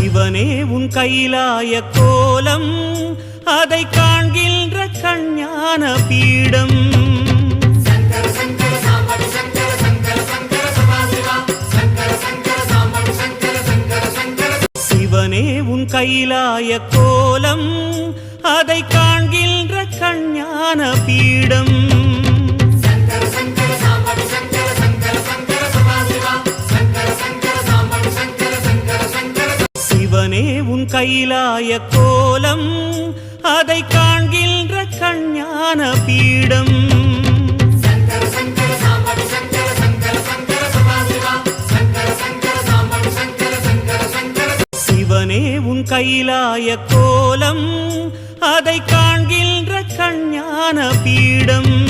சிவனே உன் கைலாய கோலம் அதை காண்கின்ற கஞ்ஞான பீடம். சிவனே உன் கைலாய கோலம் அதை காண்கின்ற கஞ்ஞான பீடம். சிவனே உன் கைலாய கோலம். அதை காண்கின்ற கஞ்ஞான பீடம். சிவனே உன் கைலாய கோலம். அதை காண்கின்ற கஞ்ஞான பீடம்.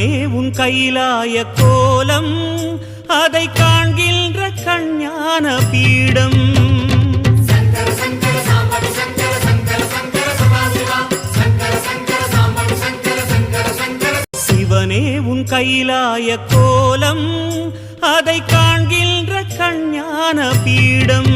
சிவனே உன் கைலாய கோலம் அதை காண்கின்ற கஞ்ஞான பீடம். சிவனே உன் கைலாய கோலம் அதை காண்கின்ற கஞ்ஞான பீடம்.